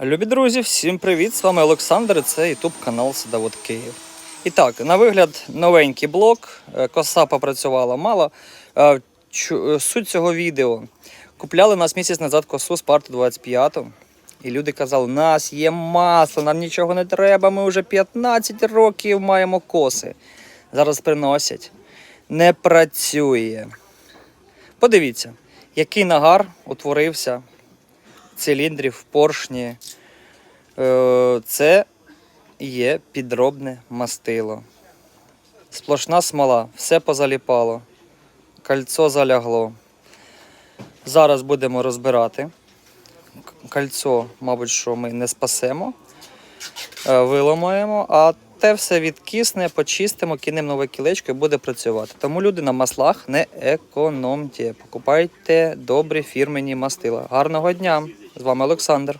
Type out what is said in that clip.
Любі друзі, всім привіт! З вами Олександр. і Це YouTube канал Садовод Київ. І так, на вигляд, новенький блок. Е, Коса попрацювала мало. Е, е, Суть цього відео. Купляли нас місяць назад косу Спарту 25. І люди казали, у нас є масло, нам нічого не треба, ми вже 15 років маємо коси. Зараз приносять. Не працює. Подивіться, який нагар утворився циліндрів поршні. Е, Це є підробне мастило. Сплошна смола, все позаліпало, кольцо залягло. Зараз будемо розбирати. Кольцо, мабуть, що ми не спасемо, Е, виламаємо, а те все відкисне, почистимо, кинемо нове кілечко і буде працювати. Тому люди на маслах не економте. Покупайте добрі фірмені мастила. Гарного дня! З вами Олександр.